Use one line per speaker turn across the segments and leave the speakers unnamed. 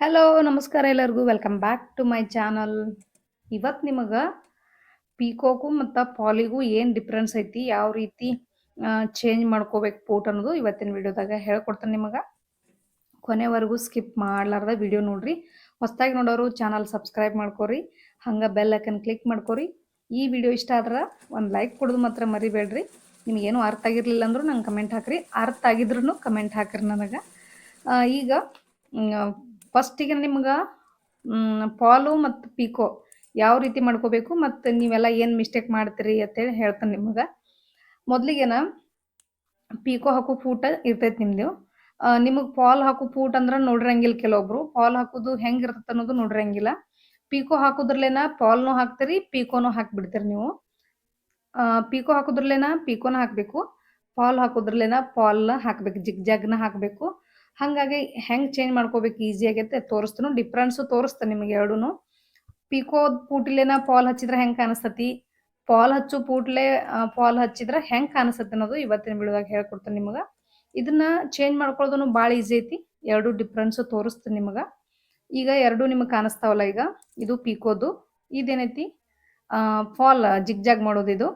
Hello ನಮಸ್ಕಾರ ಎಲ್ಲರಿಗೂ. Welcome back to my channel ಇವತ್ತು ನಿಮಗೆ ಪೀಕೋಕು ಮತ್ತು ಪಾಲಿಗೂ ಏನು ಡಿಫ್ರೆನ್ಸ್ ಐತಿ, ಯಾವ ರೀತಿ ಚೇಂಜ್ ಮಾಡ್ಕೋಬೇಕು ಪೋಟ್ ಅನ್ನೋದು ಇವತ್ತಿನ ವಿಡಿಯೋದಾಗ ಹೇಳ್ಕೊಡ್ತೇನೆ ನಿಮಗೆ. ಕೊನೆವರೆಗೂ ಸ್ಕಿಪ್ ಮಾಡಲಾರ್ದ ವಿಡಿಯೋ ನೋಡ್ರಿ. ಹೊಸ್ದಾಗಿ ನೋಡೋರು ಚಾನಲ್ ಸಬ್ಸ್ಕ್ರೈಬ್ ಮಾಡ್ಕೊರಿ. ಹಂಗೆ ಬೆಲ್ ಐಕನ್ ಕ್ಲಿಕ್ ಮಾಡ್ಕೊರಿ. ಈ ವಿಡಿಯೋ ಇಷ್ಟ ಆದ್ರೆ ಒಂದು ಲೈಕ್ ಕೊಡೋದು ಮಾತ್ರ ಮರಿಬೇಡ್ರಿ. ನಿಮಗೇನು ಅರ್ಥ ಆಗಿರಲಿಲ್ಲ ಅಂದರೂ ನಂಗೆ ಕಮೆಂಟ್ ಹಾಕ್ರಿ. ಅರ್ಥ ಆಗಿದ್ರು ಕಮೆಂಟ್ ಹಾಕ್ರಿ ನನಗೆ. ಈಗ ಫಸ್ಟಿಗೆ ನಿಮ್ಗೆ ಪಾಲು ಮತ್ತು ಪಿಕೋ ಯಾವ ರೀತಿ ಮಾಡ್ಕೋಬೇಕು ಮತ್ತು ನೀವೆಲ್ಲ ಏನು ಮಿಸ್ಟೇಕ್ ಮಾಡ್ತೀರಿ ಅಂತೇಳಿ ಹೇಳ್ತಾನೆ ನಿಮಗೆ. ಮೊದಲಿಗೆನ ಪೀಕೋ ಹಾಕೋ ಫೂಟ ಇರ್ತೈತೆ ನಿಮ್ದು. ನಿಮಗೆ ಪಾಲ್ ಹಾಕೋ ಫೂಟ್ ಅಂದ್ರೆ ನೋಡಿರಂಗಿಲ್ಲ ಕೆಲವೊಬ್ರು. ಪಾಲ್ ಹಾಕೋದು ಹೆಂಗೆ ಇರ್ತೈತೆ ಅನ್ನೋದು ನೋಡಿರಂಗಿಲ್ಲ. ಪಿಕೋ ಹಾಕೋದ್ರಲ್ಲೇನ ಪಾಲ್ನು ಹಾಕ್ತೀರಿ, ಪೀಕೋನು ಹಾಕಿಬಿಡ್ತೀರಿ ನೀವು. ಪಿಕೋ ಪೀಕೋ ಹಾಕೋದ್ರಲ್ಲೇನ ಪಿಕೋನ ಹಾಕಬೇಕು. ಪಾಲ್ ಹಾಕೋದ್ರಲ್ಲೇನ ಪಾಲ್ನ ಹಾಕಬೇಕು ಜಿಗ್ ಜಾಗ್ನ ಹಾಕಬೇಕು. ಹಾಗಾಗಿ ಹೆಂಗೆ ಚೇಂಜ್ ಮಾಡ್ಕೋಬೇಕು? ಈಸಿ ಆಗೈತೆ, ತೋರಿಸ್ತಾನು. ಡಿಫ್ರೆನ್ಸು ತೋರಿಸ್ತಾನೆ ನಿಮಗೆ ಎರಡೂ ಪಿಕೋ ಪೂಟ್ಲೇನ ಫಾಲ್ ಹಚ್ಚಿದ್ರೆ ಹೆಂಗೆ ಕಾಣಿಸ್ತತಿ? ಫಾಲ್ ಹಚ್ಚು ಪೂಟ್ಲೆ ಫಾಲ್ ಹಚ್ಚಿದ್ರೆ ಹೆಂಗೆ ಕಾಣಿಸ್ತತಿ ಅನ್ನೋದು ಇವತ್ತಿನ ವಿಡಿಯೋದಾಗ ಹೇಳ್ಕೊಡ್ತಾನೆ ನಿಮಗೆ. ಇದನ್ನ ಚೇಂಜ್ ಮಾಡ್ಕೊಳ್ಳೋದನ್ನು ಭಾಳ ಈಸಿ ಐತಿ. ಎರಡು ಡಿಫ್ರೆನ್ಸು ತೋರಿಸ್ತಾನೆ ನಿಮಗೆ. ಈಗ ಎರಡು ನಿಮಗೆ ಕಾಣಿಸ್ತಾವಲ್ಲ ಈಗ. ಇದು ಪೀಕೋದು ಇದೇನೈತಿ? ಫಾಲ್ ಜಿಗ್ಜಾಗ್ ಮಾಡೋದು ಇದು.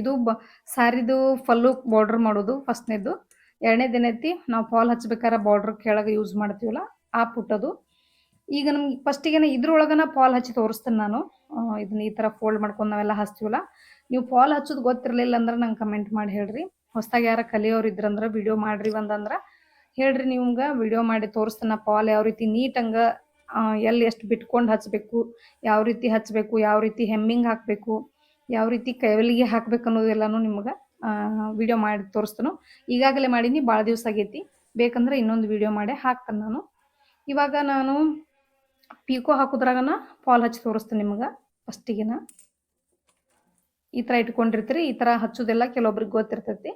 ಇದು ಬ ಸ್ಯಾರಿದು ಫಲ್ಲು ಬಾರ್ಡರ್ ಮಾಡೋದು ಫಸ್ಟ್ನೇದು ಎರಡನೇದು ಐತಿ, ನಾವು ಫಾಲ್ ಹಚ್ಬೇಕಾದ್ರೆ ಬಾರ್ಡ್ರ್ ಕೆಳಗೆ ಯೂಸ್ ಮಾಡ್ತೀವಲ್ಲ, ಆ ಪುಟ್ಟದು. ಈಗ ನಮ್ಗೆ ಫಸ್ಟಿಗೆ ಇದ್ರೊಳಗನ ಫಾಲ್ ಹಚ್ಚಿ ತೋರಿಸ್ತೇನೆ ನಾನು. ಇದನ್ನ ಈ ಥರ ಫೋಲ್ಡ್ ಮಾಡ್ಕೊಂಡು ನಾವೆಲ್ಲ ಹಚ್ತೀವಲ್ಲ, ನೀವು ಫಾಲ್ ಹಚ್ಚೋದು ಗೊತ್ತಿರಲಿಲ್ಲ ಅಂದ್ರೆ ನಂಗೆ ಕಮೆಂಟ್ ಮಾಡಿ ಹೇಳ್ರಿ. ಹೊಸ್ದಾಗಿ ಯಾರ ಕಲಿಯೋರು ಇದ್ರಂದ್ರೆ ವಿಡಿಯೋ ಮಾಡ್ರಿ ಒಂದಂದ್ರೆ ಹೇಳ್ರಿ ನಿಮ್ಗೆ ವಿಡಿಯೋ ಮಾಡಿ ತೋರಿಸ್ತೇನೆ ಫಾಲ್ ಯಾವ ರೀತಿ ನೀಟಂಗೆ ಎಲ್ಲಿ ಎಷ್ಟು ಬಿಟ್ಕೊಂಡು ಹಚ್ಚಬೇಕು ಯಾವ ರೀತಿ ಹಚ್ಚಬೇಕು ಯಾವ ರೀತಿ ಹೆಮ್ಮಿಂಗ್ ಹಾಕಬೇಕು, ಯಾವ ರೀತಿ ಕೈವಲಿಗೆ ಹಾಕ್ಬೇಕು ಅನ್ನೋದೆಲ್ಲನೂ ನಿಮ್ಗೆ ವಿಡಿಯೋ ಮಾಡಿ ತೋರಿಸ್ತಾನು. ಈಗಾಗಲೇ ಮಾಡೀನಿ ಭಾಳ ದಿವಸ ಆಗೈತಿ. ಬೇಕಂದ್ರೆ ಇನ್ನೊಂದು ವಿಡಿಯೋ ಮಾಡಿ ಹಾಕ್ತಾನೆ ನಾನು. ಇವಾಗ ನಾನು ಪೀಕೋ ಹಾಕೋದ್ರಾಗನ ಫಾಲ್ ಹಚ್ಚಿ ತೋರಿಸ್ತೇನೆ ನಿಮ್ಗೆ ಫಸ್ಟಿಗೆನ. ಈ ಥರ ಇಟ್ಕೊಂಡಿರ್ತೀರಿ, ಈ ಥರ ಹಚ್ಚೋದೆಲ್ಲ ಕೆಲವೊಬ್ರಿಗೆ ಗೊತ್ತಿರ್ತೈತಿ.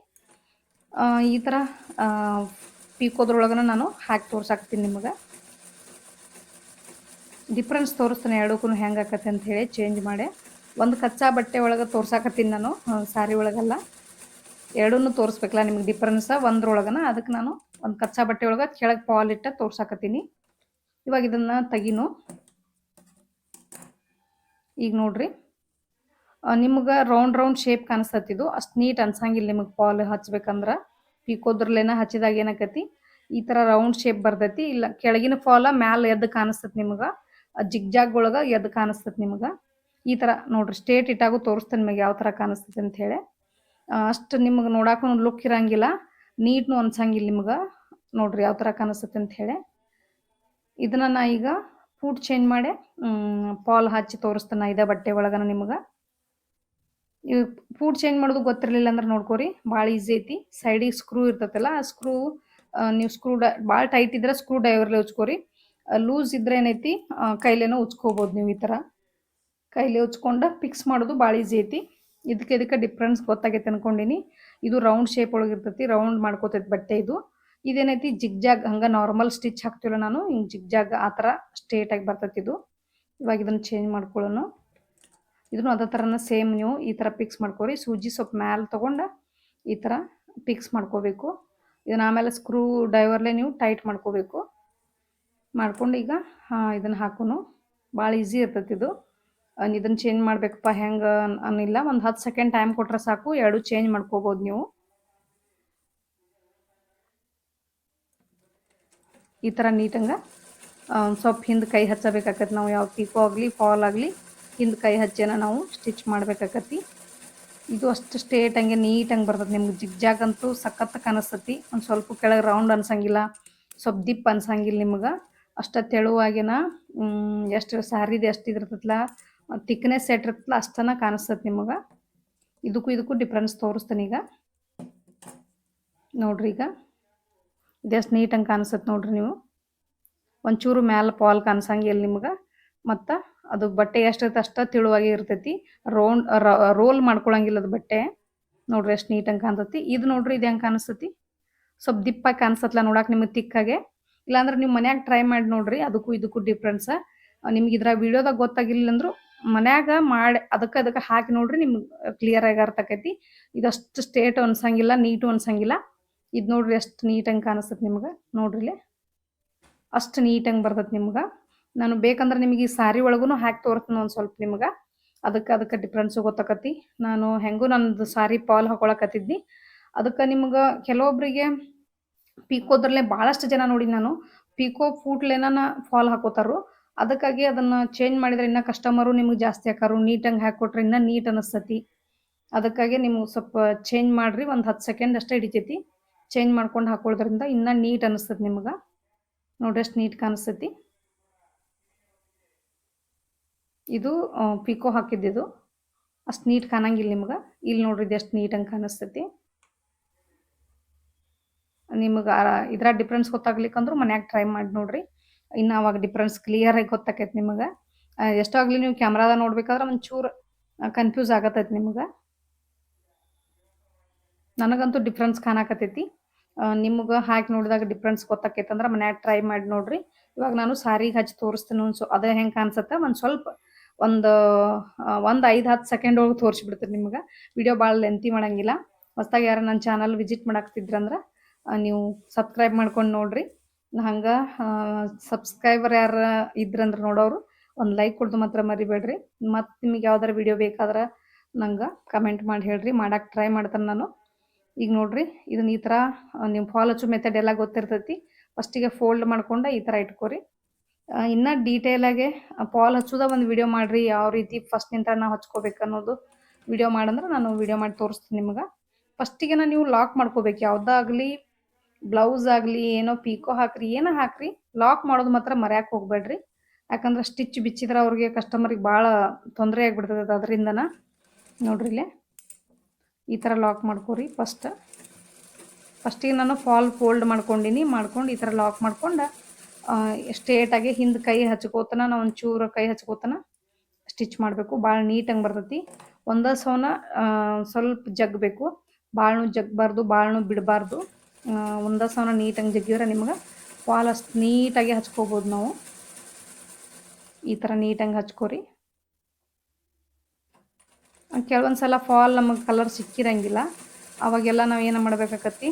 ಈ ಥರ ಪೀಕೋದ್ರೊಳಗನ ನಾನು ಹಾಕಿ ತೋರ್ಸಾಕ್ತೀನಿ ನಿಮ್ಗೆ. ಡಿಫ್ರೆನ್ಸ್ ತೋರಿಸ್ತೇನೆ ಎರಡಕ್ಕೂ ಹೆಂಗೆ ಅಂತ ಹೇಳಿ ಚೇಂಜ್ ಮಾಡಿ. ಒಂದು ಕಚ್ಚಾ ಬಟ್ಟೆ ಒಳಗೆ ತೋರ್ಸಾಕತ್ತೀನಿ ನಾನು ಸಾರಿ ಒಳಗೆಲ್ಲ. ಎರಡನ್ನೂ ತೋರಿಸ್ಬೇಕಲ್ಲ ನಿಮ್ಗೆ ಡಿಫ್ರೆನ್ಸ ಒಂದ್ರೊಳಗನ? ಅದಕ್ಕೆ ನಾನು ಒಂದು ಕಚ್ಚಾ ಬಟ್ಟೆ ಒಳಗೆ ಕೆಳಗೆ ಪಾಲ್ ಇಟ್ಟ ತೋರ್ಸಾಕತ್ತೀನಿ. ಇವಾಗ ಇದನ್ನು ತೆಗಿನು. ಈಗ ನೋಡ್ರಿ. ನಿಮ್ಗೆ ರೌಂಡ್ ರೌಂಡ್ ಶೇಪ್ ಕಾಣಿಸ್ತತಿದು ಅಷ್ಟು ನೀಟ್ ಅನ್ಸಂಗಿಲ್ಲ ನಿಮಗೆ ಪಾಲ್ ಹಚ್ಬೇಕಂದ್ರೆ. ಪೀಕೋದ್ರಲ್ಲೇನ ಹಚ್ಚಿದಾಗ ಏನಾಕತಿ? ಈ ಥರ ರೌಂಡ್ ಶೇಪ್ ಬರ್ತೈತಿ. ಇಲ್ಲ, ಕೆಳಗಿನ ಫಾಲ ಮ್ಯಾಲ ಎದ್ದು ಕಾಣಿಸ್ತತಿ ನಿಮ್ಗೆ. ಜಿಗ್ ಜಾಗ್ ಒಳಗೆ ಎದ್ದು ಕಾಣಿಸ್ತತಿ ನಿಮ್ಗೆ. ಈ ಥರ ನೋಡ್ರಿ ಸ್ಟೇಟ್ ಇಟ್ಟಾಗೂ ತೋರಿಸ್ತೇನೆ ನಿಮಗೆ ಯಾವ ಥರ ಕಾಣಿಸ್ತದೆ ಅಂತ ಹೇಳಿ. ಅಷ್ಟು ನಿಮ್ಗೆ ನೋಡಾಕು ಲುಕ್ ಇರಂಗಿಲ್ಲ. ನೀಟ್ನು ಅನ್ಸಂಗಿಲ್ಲ ನಿಮ್ಗೆ. ನೋಡ್ರಿ ಯಾವ ಥರ ಕಾಣಿಸುತ್ತೆ ಅಂತ ಹೇಳಿ. ಇದನ್ನ ನಾ ಈಗ ಫೂಟ್ ಚೇಂಜ್ ಮಾಡಿ ಪಾಲ್ ಹಚ್ಚಿ ತೋರಿಸ್ತೇನೆ ಇದೇ ಬಟ್ಟೆ ಒಳಗನ ನಿಮ್ಗೆ. ಇವ್ ಫೂಟ್ ಚೇಂಜ್ ಮಾಡೋದು ಗೊತ್ತಿರಲಿಲ್ಲ ಅಂದ್ರೆ ನೋಡ್ಕೋರಿ ಭಾಳ ಈಸಿ ಐತಿ. ಸೈಡಿಗೆ ಸ್ಕ್ರೂ ಇರ್ತೈತಲ್ಲ, ಆ ಸ್ಕ್ರೂ ನೀವು ಸ್ಕ್ರೂ ಬಾಳ ಭಾಳ ಟೈಟ್ ಇದ್ರೆ ಸ್ಕ್ರೂ ಡ್ರೈವರ್ಲೆ ಉಚ್ಕೋರಿ. ಲೂಸ್ ಇದ್ರೆ ಏನೈತಿ ಕೈಲೇನೋ ಉಚ್ಕೋಬೋದು ನೀವು ಈ ಥರ ಕೈಲೇ ಉಚ್ಕೊಂಡು ಫಿಕ್ಸ್ ಮಾಡೋದು ಭಾಳ ಈಸಿ ಐತಿ. ಇದಕ್ಕೆ ಇದಕ್ಕೆ ಡಿಫ್ರೆನ್ಸ್ ಗೊತ್ತಾಗೈತೆ ಅನ್ಕೊಂಡಿನಿ. ಇದು ರೌಂಡ್ ಶೇಪ್ ಒಳಗೆ ಇರ್ತೈತಿ ರೌಂಡ್ ಮಾಡ್ಕೋತೈತಿ ಬಟ್ಟೆ ಇದು. ಇದೇನೈತಿ? ಜಿಗ್ ಜಾಗ್ ಹಂಗೆ ನಾರ್ಮಲ್ ಸ್ಟಿಚ್ ಹಾಕ್ತೀವಲ್ಲ ನಾನು, ಹಿಂಗೆ ಜಿಗ್ ಜಾಗ್ ಆ ಥರ ಸ್ಟ್ರೇಟಾಗಿ ಬರ್ತೈತಿ ಇದು. ಇವಾಗ ಇದನ್ನು ಚೇಂಜ್ ಮಾಡ್ಕೊಳ್ಳೋಣ. ಇದನ್ನು ಅದೇ ಥರನ ಸೇಮ್ ನೀವು ಈ ಥರ ಪಿಕ್ಸ್ ಮಾಡ್ಕೊರಿ. ಸೂಜಿ ಸ್ವಲ್ಪ ಮ್ಯಾಲೆ ತೊಗೊಂಡು ಈ ಥರ ಪಿಕ್ಸ್ ಮಾಡ್ಕೋಬೇಕು. ಇದನ್ನ ಆಮೇಲೆ ಸ್ಕ್ರೂ ಡೈವರ್ಲೆ ನೀವು ಟೈಟ್ ಮಾಡ್ಕೋಬೇಕು. ಮಾಡ್ಕೊಂಡು ಈಗ ಇದನ್ನು ಹಾಕೋನು. ಭಾಳ ಈಸಿ ಇರ್ತೈತಿ ಇದು. ಇದನ್ನು ಚೇಂಜ್ ಮಾಡಬೇಕಪ್ಪ, ಹೆಂಗೆ ಅನ್ನಿಲ್ಲ. ಒಂದು ಹತ್ತು ಸೆಕೆಂಡ್ ಟೈಮ್ ಕೊಟ್ರೆ ಸಾಕು, ಎರಡು ಚೇಂಜ್ ಮಾಡ್ಕೋಬೋದು ನೀವು. ಈ ಥರ ನೀಟಂಗೆ ಸ್ವಲ್ಪ ಹಿಂದೆ ಕೈ ಹಚ್ಚಬೇಕಾಗತ್ತೆ ನಾವು. ಯಾವ ಪೀಕೋ ಆಗಲಿ, ಫಾಲ್ ಆಗಲಿ, ಹಿಂದೆ ಕೈ ಹಚ್ಚೇನ ನಾವು ಸ್ಟಿಚ್ ಮಾಡ್ಬೇಕಾಕತಿ ಇದು ಅಷ್ಟು ಸ್ಟೇಟ್ ಹಂಗೆ ನೀಟಂಗೆ ಬರ್ತದೆ. ನಿಮ್ಗೆ ಜಿಗ್ ಜಾಗ್ ಅಂತೂ ಸಖತ್ ಕಾಣಿಸ್ತತಿ. ಒಂದು ಸ್ವಲ್ಪ ಕೆಳಗೆ ರೌಂಡ್ ಅನ್ಸಂಗಿಲ್ಲ, ಸ್ವಲ್ಪ ದಿಪ್ ಅನ್ಸಂಗಿಲ್ಲ ನಿಮ್ಗೆ. ಅಷ್ಟು ತೆಳುವಾಗಿನ ಎಷ್ಟು ಸ್ಯಾರಿದು ಎಷ್ಟು ಇದಿರ್ತೈತಲ್ಲ ತಿಕ್ನೆಸ್ ಸೆಟ್ ಇರ್ತಲ್ಲ ಅಷ್ಟನ್ನ ಕಾಣಿಸ್ತದೆ ನಿಮಗೆ. ಇದಕ್ಕೂ ಇದಕ್ಕೂ ಡಿಫ್ರೆನ್ಸ್ ತೋರಿಸ್ತಾನೆ ಈಗ. ನೋಡ್ರಿ ಈಗ. ಇದೆಷ್ಟು ನೀಟಂಗೆ ಕಾಣಿಸ್ತದೆ ನೋಡ್ರಿ ನೀವು. ಒಂಚೂರು ಮ್ಯಾಲ ಪಾಲ್ ಕಾಣಿಸಂಗಿಲ್ಲ ನಿಮ್ಗೆ. ಮತ್ತು ಅದು ಬಟ್ಟೆ ಎಷ್ಟೈತೆ ಅಷ್ಟು ತಿಳುವಾಗಿ ಇರ್ತೈತಿ. ರೌಂಡ್ ರೋಲ್ ಮಾಡ್ಕೊಳಂಗಿಲ್ಲ ಅದು ಬಟ್ಟೆ. ನೋಡ್ರಿ ಎಷ್ಟು ನೀಟಂಗೆ ಕಾಣ್ತೈತಿ. ಇದು ನೋಡ್ರಿ ಇದು ಹೆಂಗೆ ಕಾಣಿಸ್ತತಿ. ಸ್ವಲ್ಪ ದಿಪ್ಪಾಗಿ ಕಾಣಿಸತ್ಲ ನೋಡಕ್ಕೆ ನಿಮಗೆ ತಿಕ್ಕಾಗೆ ಇಲ್ಲಾಂದ್ರೆ ನೀವು ಮನ್ಯಾಗ ಟ್ರೈ ಮಾಡಿ ನೋಡ್ರಿ. ಅದಕ್ಕೂ ಇದಕ್ಕೂ ಡಿಫ್ರೆನ್ಸ್ ನಿಮ್ಗೆ ಇದ್ರ ವಿಡಿಯೋದಾಗ ಗೊತ್ತಾಗಿಲ್ಲ ಅಂದ್ರು ಮನ್ಯಾಗ ಮಾಡಿ ಅದಕ್ಕೆ ಅದಕ್ಕೆ ಹಾಕಿ ನೋಡ್ರಿ ನಿಮ್ಗೆ ಕ್ಲಿಯರ್ ಆಗಿ ಅರ್ಥ ಆಕೈತಿ ಇದಷ್ಟು ಸ್ಟೇಟ್ ಅನ್ಸಂಗಿಲ್ಲ ನೀಟು ಅನ್ಸಂಗಿಲ್ಲ. ಇದು ನೋಡ್ರಿ ಎಷ್ಟು ನೀಟಂಗೆ ಕಾಣಿಸ್ತದೆ ನಿಮ್ಗೆ. ನೋಡ್ರಿಲೆ ಅಷ್ಟು ನೀಟಂಗೆ ಬರ್ತೈತೆ ನಿಮ್ಗೆ. ನಾನು ಬೇಕಂದ್ರೆ ನಿಮಗೆ ಈ ಸಾರಿ ಒಳಗೂ ಹಾಕಿ ತೋರಿಸ್ತೀನಿ ಒಂದು ಸ್ವಲ್ಪ ನಿಮ್ಗೆ. ಅದಕ್ಕೆ ಅದಕ್ಕೆ ಡಿಫ್ರೆನ್ಸು ಗೊತ್ತಾಕತಿ. ನಾನು ಹೆಂಗೂ ನಂದು ಸಾರಿ ಪಾಲ್ ಹಾಕೊಳಕತ್ತಿದ್ನಿ. ಅದಕ್ಕೆ ನಿಮ್ಗೆ ಕೆಲವೊಬ್ಬರಿಗೆ ಪೀಕೋದ್ರಲ್ಲೇ ಭಾಳಷ್ಟು ಜನ ನೋಡಿ ನಾನು. ಪೀಕೋ ಫೂಟ್ಲೇನ ಫಾಲ್ ಹಾಕೋತಾರು ಅದಕ್ಕಾಗಿ ಅದನ್ನ ಚೇಂಜ್ ಮಾಡಿದ್ರೆ ಇನ್ನ ಕಸ್ಟಮರು ನಿಮ್ಗೆ ಜಾಸ್ತಿ ಹಾಕಾರು ನೀಟಂಗೆ ಹಾಕೊಟ್ರೆ ಇನ್ನೂ ನೀಟ್ ಅನಿಸ್ತತಿ. ಅದಕ್ಕಾಗಿ ನಿಮ್ಗೆ ಸ್ವಲ್ಪ ಚೇಂಜ್ ಮಾಡಿರಿ, ಒಂದು ಹತ್ತು ಸೆಕೆಂಡ್ ಅಷ್ಟೇ ಹಿಡಿತೈತಿ. ಚೇಂಜ್ ಮಾಡ್ಕೊಂಡು ಹಾಕೊಳ್ಳೋದ್ರಿಂದ ಇನ್ನೂ ನೀಟ್ ಅನಿಸ್ತದೆ ನಿಮ್ಗೆ. ನೋಡಿ ಅಷ್ಟು ನೀಟ್ ಕಾಣಿಸ್ತೈತಿ. ಇದು ಪಿಕೋ ಹಾಕಿದ್ದಿದು ಅಷ್ಟು ನೀಟ್ ಕಾಣಂಗಿಲ್ಲ ನಿಮ್ಗೆ. ಇಲ್ಲಿ ನೋಡ್ರಿ ಎಷ್ಟು ನೀಟಂಗೆ ಕಾಣಿಸ್ತೈತಿ. ನಿಮಗೆ ಇದ್ರ ಡಿಫ್ರೆನ್ಸ್ ಗೊತ್ತಾಗ್ಲಿಕ್ಕಂದ್ರೂ ಮನ್ಯಾಗ ಟ್ರೈ ಮಾಡಿ ನೋಡ್ರಿ. ಇನ್ನು ಅವಾಗ ಡಿಫ್ರೆನ್ಸ್ ಕ್ಲಿಯರಾಗಿ ಗೊತ್ತಾಕೈತೆ ನಿಮಗೆ. ಎಷ್ಟಾಗಲಿ ನೀವು ಕ್ಯಾಮ್ರಾದ ನೋಡ್ಬೇಕಾದ್ರೆ ಒಂಚೂರು ಕನ್ಫ್ಯೂಸ್ ಆಗತ್ತೈತಿ ನಿಮ್ಗೆ. ನನಗಂತೂ ಡಿಫ್ರೆನ್ಸ್ ಕಾಣಕತ್ತೈತಿ. ನಿಮ್ಗೆ ಹಾಕಿ ನೋಡಿದಾಗ ಡಿಫ್ರೆನ್ಸ್ ಗೊತ್ತಾಕೈತೆ ಅಂದ್ರೆ ಮನ್ಯಾಗ ಟ್ರೈ ಮಾಡಿ ನೋಡ್ರಿ. ಇವಾಗ ನಾನು ಸಾರಿಗೆ ಹಚ್ಚಿ ತೋರಿಸ್ತೀನಿ ಒಂದು ಸೊ ಅದೇ ಹೆಂಗೆ ಕಾಣಿಸುತ್ತೆ? ಒಂದು ಸ್ವಲ್ಪ, ಒಂದು ಒಂದು ಐದು ಹತ್ತು ಸೆಕೆಂಡ್ ಒಳಗೆ ತೋರಿಸ್ಬಿಡ್ತೀನಿ ನಿಮ್ಗೆ. ವಿಡಿಯೋ ಭಾಳ ಲೆಂತಿ ಮಾಡಂಗಿಲ್ಲ. ಹೊಸ್ದಾಗಿ ಯಾರು ನನ್ನ ಚಾನಲ್ ವಿಸಿಟ್ ಮಾಡಾಕ್ತಿದ್ರಂದ್ರೆ ನೀವು ಸಬ್ಸ್ಕ್ರೈಬ್ ಮಾಡ್ಕೊಂಡು ನೋಡ್ರಿ. ಹಂಗೆ ಸಬ್ಸ್ಕ್ರೈಬರ್ ಯಾರು ಇದ್ರಂದ್ರೆ ನೋಡೋರು, ಒಂದು ಲೈಕ್ ಕೊಡ್ದು ಮಾತ್ರ ಮರಿಬೇಡ್ರಿ. ಮತ್ತು ನಿಮಗೆ ಯಾವ್ದಾರ ವಿಡಿಯೋ ಬೇಕಾದ್ರೆ ನಂಗೆ ಕಮೆಂಟ್ ಮಾಡಿ ಹೇಳ್ರಿ ಮಾಡಕ್ಕೆ ಟ್ರೈ ಮಾಡ್ತಾನೆ ನಾನು. ಈಗ ನೋಡ್ರಿ ಇದನ್ನ ಈ ಥರ ನೀವು ಫಾಲ್ ಹಚ್ಚೋ ಮೆಥಡ್ ಎಲ್ಲ ಗೊತ್ತಿರ್ತೈತಿ. ಫಸ್ಟಿಗೆ ಫೋಲ್ಡ್ ಮಾಡ್ಕೊಂಡು ಈ ಥರ ಇಟ್ಕೋರಿ. ಇನ್ನು ಡೀಟೇಲಾಗೆ ಪಾಲ್ ಹಚ್ಚೋದ ಒಂದು ವಿಡಿಯೋ ಮಾಡಿರಿ, ಯಾವ ರೀತಿ ಫಸ್ಟ್ ನಿಂತ ನಾವು ಹಚ್ಕೋಬೇಕು ಅನ್ನೋದು ವಿಡಿಯೋ ಮಾಡಂದ್ರೆ ನಾನು ವಿಡಿಯೋ ಮಾಡಿ ತೋರಿಸ್ತೀನಿ ನಿಮ್ಗೆ. ಫಸ್ಟಿಗೆ ನೀವು ಲಾಕ್ ಮಾಡ್ಕೋಬೇಕು, ಯಾವುದಾಗಲಿ ಬ್ಲೌಸ್ ಆಗಲಿ, ಏನೋ ಪೀಕೋ ಹಾಕ್ರಿ, ಏನೋ ಹಾಕ್ರಿ ಲಾಕ್ ಮಾಡೋದು ಮಾತ್ರ ಮರ್ಯಾಕೆ ಹೋಗ್ಬೇಡ್ರಿ. ಯಾಕಂದ್ರೆ ಸ್ಟಿಚ್ ಬಿಚ್ಚಿದ್ರೆ ಅವ್ರಿಗೆ ಕಸ್ಟಮರಿಗೆ ಭಾಳ ತೊಂದರೆ ಆಗಿಬಿಡ್ತದೆ ಅದರಿಂದನ. ನೋಡ್ರಿ ಇಲ್ಲೇ. ಈ ಥರ ಲಾಕ್ ಮಾಡ್ಕೊರಿ ಫಸ್ಟ್ ಫಸ್ಟಿಗೆ ನಾನು ಫಾಲ್ ಫೋಲ್ಡ್ ಮಾಡ್ಕೊಂಡಿನಿ, ಮಾಡ್ಕೊಂಡು ಈ ಥರ ಲಾಕ್ ಮಾಡ್ಕೊಂಡು ಸ್ಟೇಟಾಗಿ ಹಿಂದೆ ಕೈ ಹಚ್ಕೋತನ, ನಾವು ಒಂಚೂರು ಕೈ ಹಚ್ಕೋತನ ಸ್ಟಿಚ್ ಮಾಡಬೇಕು. ಭಾಳ ನೀಟಾಗಿ ಬರ್ತೈತಿ. ಒಂದೇ ಸವನ ಸ್ವಲ್ಪ ಜಗ್ಬೇಕು ಭಾಳನು ಜಗ್ಬಾರ್ದು ಭಾಳನು ಬಿಡಬಾರ್ದು. ಒಂದೇ ಸಾವಿರ ನೀಟಾಗಿ ಜಗ್ಗಿದ್ರೆ ನಿಮ್ಗೆ. ಫಾಲ್ ಅಷ್ಟು ನೀಟಾಗಿ ಹಚ್ಕೋಬೋದು ನಾವು. ಈ ಥರ ನೀಟಾಗಿ ಹಚ್ಕೋರಿ. ಕೆಲವೊಂದು ಸಲ ಫಾಲ್ ನಮಗೆ ಕಲರ್ ಸಿಕ್ಕಿರಂಗಿಲ್ಲ. ಅವಾಗೆಲ್ಲ ನಾವು ಏನು ಮಾಡ್ಬೇಕಾಕತ್ತಿ?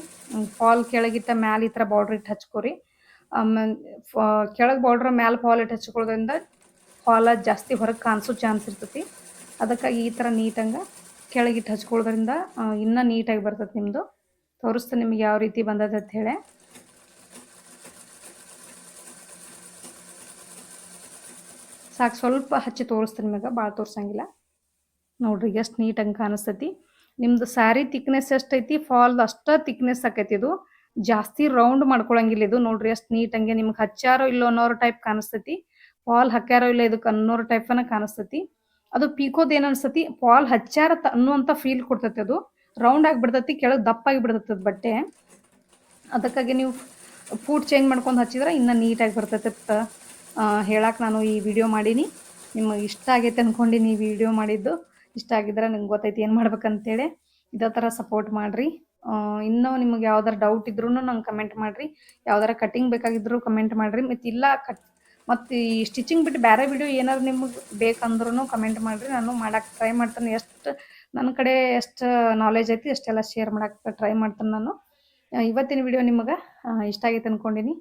ಫಾಲ್ ಕೆಳಗಿಟ್ಟ ಮ್ಯಾಲೆ ಈ ಥರ ಬಾರ್ಡ್ರ್ ಇಟ್ಟು ಹಚ್ಕೋರಿ. ಆಮೇಲೆ ಕೆಳಗೆ ಬಾರ್ಡ್ರ್ ಮ್ಯಾಲೆ ಫಾಲ್ ಇಟ್ಟು ಹಚ್ಕೊಳ್ಳೋದ್ರಿಂದ ಫಾಲ ಜಾಸ್ತಿ ಹೊರಗೆ ಕಾಣಿಸೋ ಚಾನ್ಸ್ ಇರ್ತೈತಿ. ಅದಕ್ಕಾಗಿ ಈ ಥರ ನೀಟಂಗೆ ಕೆಳಗಿಟ್ಟು ಹಚ್ಕೊಳ್ಳೋದ್ರಿಂದ ಇನ್ನೂ ನೀಟಾಗಿ ಬರ್ತೈತಿ ನಿಮ್ಮದು ತೋರಿಸ್ತೀನಿ ನಿಮಗೆ ಯಾವ ರೀತಿ ಬಂದದ ಅಂತ ಹೇಳಿ. ಸಾಕು, ಸ್ವಲ್ಪ ಹಚ್ಚಿ ತೋರಿಸ್ತೀನಿ ನಿಮಗೆ, ಭಾಳ ತೋರಿಸಂಗಿಲ್ಲ. ನೋಡ್ರಿ, ಎಷ್ಟು ನೀಟಂಗೆ ಕಾಣಿಸ್ತೈತಿ. ನಿಮ್ದು ಸ್ಯಾರಿ ತಿಕ್ನೆಸ್ ಎಷ್ಟೈತಿ ಫಾಲ್ದು ಅಷ್ಟ ತಿಕ್ನೆಸ್ ಆಕೈತಿ ಇದು. ಜಾಸ್ತಿ ರೌಂಡ್ ಮಾಡ್ಕೊಳಂಗಿಲ್ಲ ಇದು. ನೋಡ್ರಿ, ಎಷ್ಟು ನೀಟಂಗೆ ನಿಮ್ಗೆ ಹಚ್ಚಾರೋ ಇಲ್ಲೋ ಅನ್ನೋರು ಟೈಪ್ ಕಾಣಿಸ್ತೈತಿ. ಫಾಲ್ ಹಾಕ್ಯಾರೋ ಇಲ್ಲ ಇದಕ್ಕೆ ಅನ್ನೋರ ಟೈಪನ ಕಾಣಿಸ್ತೈತಿ. ಅದು ಪೀಕೋದು ಏನು ಫಾಲ್ ಹಚ್ಚಾರ ಅನ್ನುವಂಥ ಫೀಲ್ ಕೊಡ್ತೈತಿ ಅದು. ರೌಂಡ್ ಆಗಿ ಬಿಡ್ತೈತಿ, ಕೆಳಗೆ ದಪ್ಪಾಗಿ ಬಿಡ್ತೈತಿ ಅದು ಬಟ್ಟೆ. ಅದಕ್ಕಾಗಿ ನೀವು ಫೂಡ್ ಚೇಂಜ್ ಮಾಡ್ಕೊಂಡು ಹಚ್ಚಿದ್ರೆ ಇನ್ನೂ ನೀಟಾಗಿ ಬರ್ತೈತೆ ಹೇಳಕ್ಕೆ ನಾನು ಈ ವಿಡಿಯೋ ಮಾಡೀನಿ. ನಿಮಗೆ ಇಷ್ಟ ಆಗೈತೆ ಅಂದ್ಕೊಂಡಿನಿ ಈ ವಿಡಿಯೋ ಮಾಡಿದ್ದು. ಇಷ್ಟ ಆಗಿದ್ರೆ ನಂಗೆ ಗೊತ್ತೈತಿ ಏನು ಮಾಡ್ಬೇಕಂತೇಳಿ. ಇದೇ ಥರ ಸಪೋರ್ಟ್ ಮಾಡಿರಿ. ಇನ್ನೂ ನಿಮಗೆ ಯಾವ್ದಾರು ಡೌಟ್ ಇದ್ರೂ ನಂಗೆ ಕಮೆಂಟ್ ಮಾಡಿರಿ. ಯಾವ್ದಾರ ಕಟಿಂಗ್ ಬೇಕಾಗಿದ್ದರೂ ಕಮೆಂಟ್ ಮಾಡಿರಿ. ಮತ್ತು ಇಲ್ಲ ಕಟ್ ಮತ್ತು ಈ ಸ್ಟಿಚಿಂಗ್ ಬಿಟ್ಟು ಬೇರೆ ವಿಡಿಯೋ ಏನಾದ್ರು ನಿಮಗೆ ಬೇಕಂದ್ರೂ ಕಮೆಂಟ್ ಮಾಡಿರಿ. ನಾನು ಮಾಡಕ್ಕೆ ಟ್ರೈ ಮಾಡ್ತೇನೆ. ಎಷ್ಟು ನನ್ನ ಕಡೆ ಎಷ್ಟು ನಾಲೆಜ್ ಐತಿ ಅಷ್ಟೆಲ್ಲ ಶೇರ್ ಮಾಡಕ್ಕೆ ಟ್ರೈ ಮಾಡ್ತೇನೆ ನಾನು. ಇವತ್ತಿನ ವಿಡಿಯೋ ನಿಮಗೆ ಇಷ್ಟ ಆಗೈತೆ ಅಂದ್ಕೊಂಡಿನಿ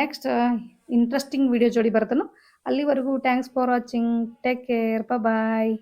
ನೆಕ್ಸ್ಟ್ ಇಂಟ್ರೆಸ್ಟಿಂಗ್ ವಿಡಿಯೋ ಜೋಡಿ ಬರ್ತಾನು. ಅಲ್ಲಿವರೆಗೂ thanks for watching take care bye